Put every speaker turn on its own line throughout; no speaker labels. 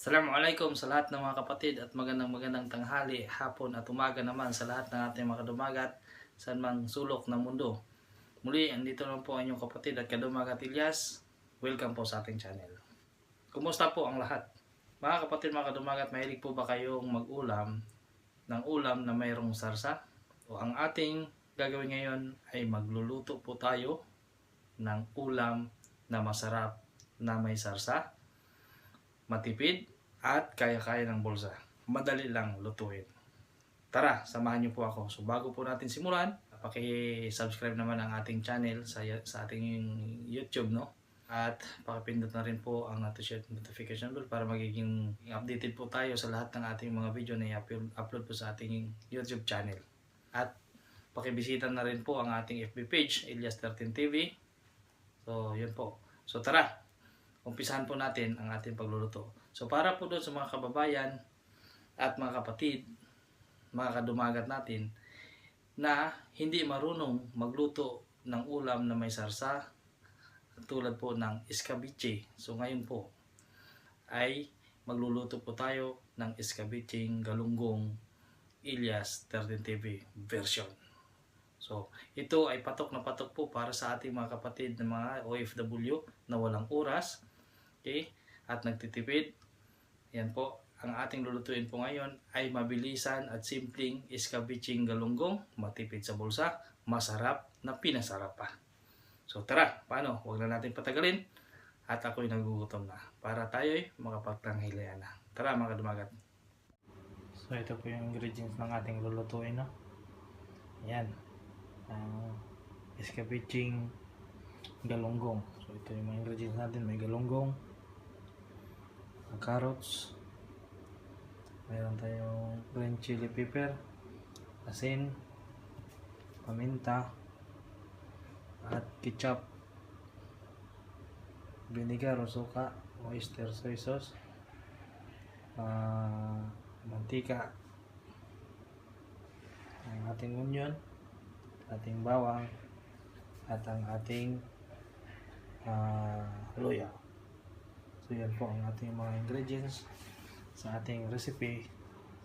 Assalamualaikum sa lahat ng mga kapatid at magandang magandang tanghali, hapon at umaga naman sa lahat ng ating mga kadumagat sa mang sulok ng mundo. Muli, andito lang po ang inyong kapatid at kadumagat Ilyas. Welcome po sa ating channel. Kumusta po ang lahat? Mga kapatid, mga kadumagat, mahilig po ba kayong mag-ulam ng ulam na mayroong sarsa? O ang ating gagawin ngayon ay magluluto po tayo ng ulam na masarap na may sarsa matipid at kaya-kaya ng bulsa. Madali lang lutuin. Tara, samahan niyo po ako. So bago po natin simulan, paki-subscribe naman ang ating channel sa sa ating YouTube, no? At pakipindot na rin po ang notification bell para magiging updated po tayo sa lahat ng ating mga video na i-upload upload po sa ating YouTube channel. At pakibisita na rin po ang ating FB page, Elias13 TV. So, yun po. So, tara, umpisahan po natin ang ating pagluluto. So para po doon sa mga kababayan at mga kapatid, mga kadumagat natin, na hindi marunong magluto ng ulam na may sarsa, tulad po ng escabeche. So ngayon po ay magluluto po tayo ng escabeche galunggong Ilyas 13 TV version. So, ito ay patok na patok po para sa ating mga kapatid na mga OFW na walang oras, Okay? At nagtitipid. Yan po. Ang ating lulutuin po ngayon ay mabilisan at simpleng iskabiching galunggong, matipid sa bulsa, masarap na pinasarap pa. So tara, paano? Huwag na natin patagalin. At ako'y nagugutom na. Para tayo'y makapagtanghilian na. Tara mga kadumagat. So ito po yung ingredients ng ating lulutuin. No? Yan. Ang iskabiching galunggong. So ito yung mga ingredients natin. May galunggong, ang carrots, mayroon tayong green chili pepper, asin, paminta, at ketchup, vinegar o suka, oyster soy sauce, ah, mantika, ang ating onion, ating bawang, at ang ating ah, luya. So po ang ating mga ingredients sa ating recipe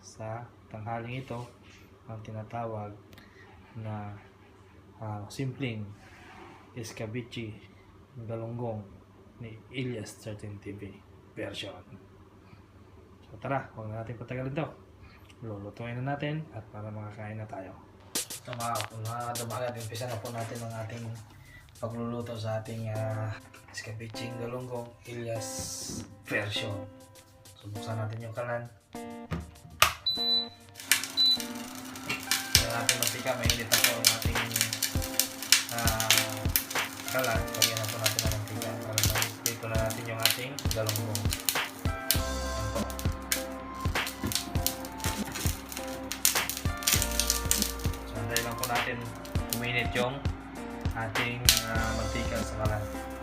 sa tanghaling ito ang tinatawag na ah, simpleng escabeche galunggong ni Ilyas 13 TV version. So tara, huwag na natin patagalin to. Lulutuin na natin at para makakain na tayo. Ito mga, mga dumagat, umpisa na po natin ang ating pagluluto sa ating uh, escabeche galunggong Ilyas version. So buksan natin yung kalan. Sa ating mantika, may init ako ang ating uh, kalan. Lagyan na po natin ang mantika para ma-dito na natin yung ating galunggong. Po. So antayin lang po natin uminit yung ating uh, mantika sa kalan.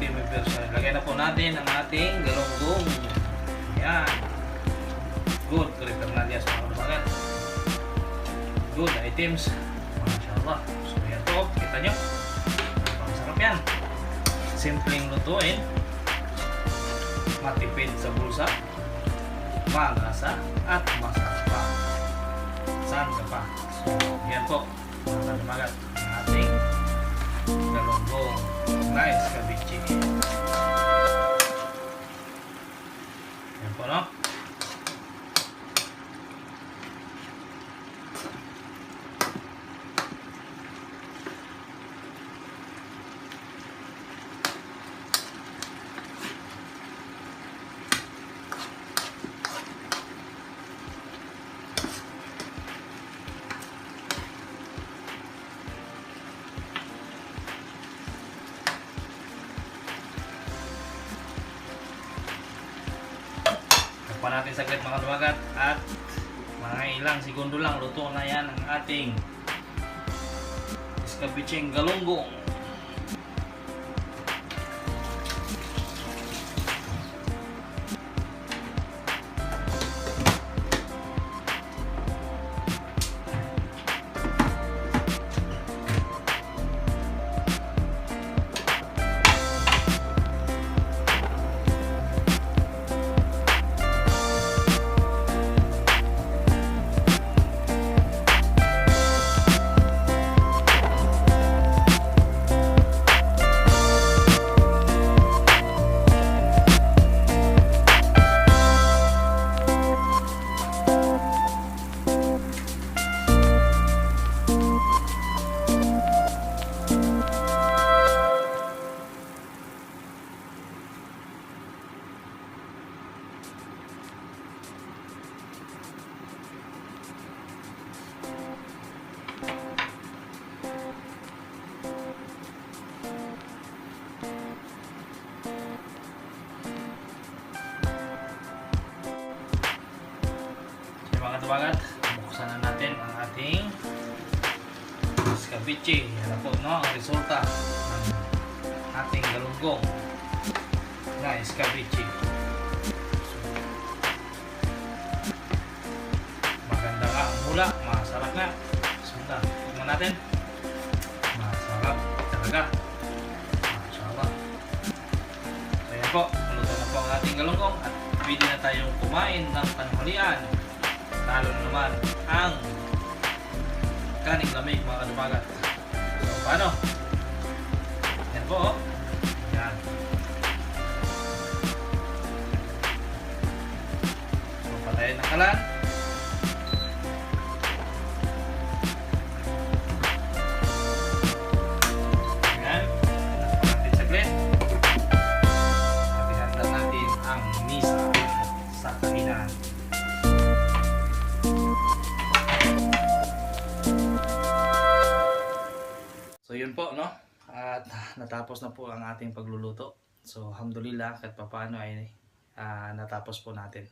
50 pesos. Lagyan na po natin ang ating galunggong. Ayan. Good. Correct ang nalias ng kalubagan. Good items. Mashallah. So yan po. Kita nyo. Masarap yan. Simpleng lutuin. Matipid sa bulsa. Malasa at masarap pa. Saan ka pa? So yan po. Mga kalubagan. Galunggong. Nice kabichi. Yan po no? Natin saglit mga dumagat at mga ilang segundo lang luto na yan ang ating iskabicheng galunggong. So dumagat, buksan na natin ang ating iskabiche. Yan po no, ang resulta ng ating galunggong na iskabiche. Maganda nga ang mula, masarap nga. Sundan, tingnan natin. Masarap talaga. Masarap. So yan po, luto na po ang ating galunggong at pwede na tayong kumain ng tanghalian. Lalo na naman ang kaning lamig mga kadumagat. So paano? Yan po oh. Yan. So patayin ng kalan. So yun po no. At natapos na po ang ating pagluluto. So alhamdulillah kahit papaano ay ah, natapos po natin.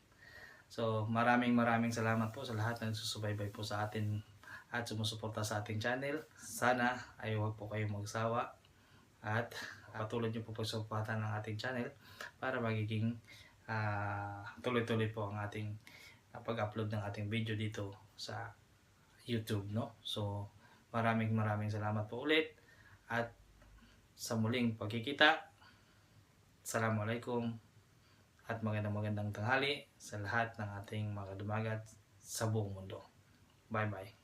So maraming maraming salamat po sa lahat na nagsusubaybay po sa atin at sumusuporta sa ating channel. Sana ay huwag po kayong magsawa at patuloy niyo po pagsuportahan ng ating channel para magiging ah, tuloy-tuloy po ang ating ah, pag-upload ng ating video dito sa YouTube no. So maraming maraming salamat po ulit at sa muling pagkikita. Assalamualaikum at magandang magandang tanghali sa lahat ng ating mga dumagat sa buong mundo. Bye bye.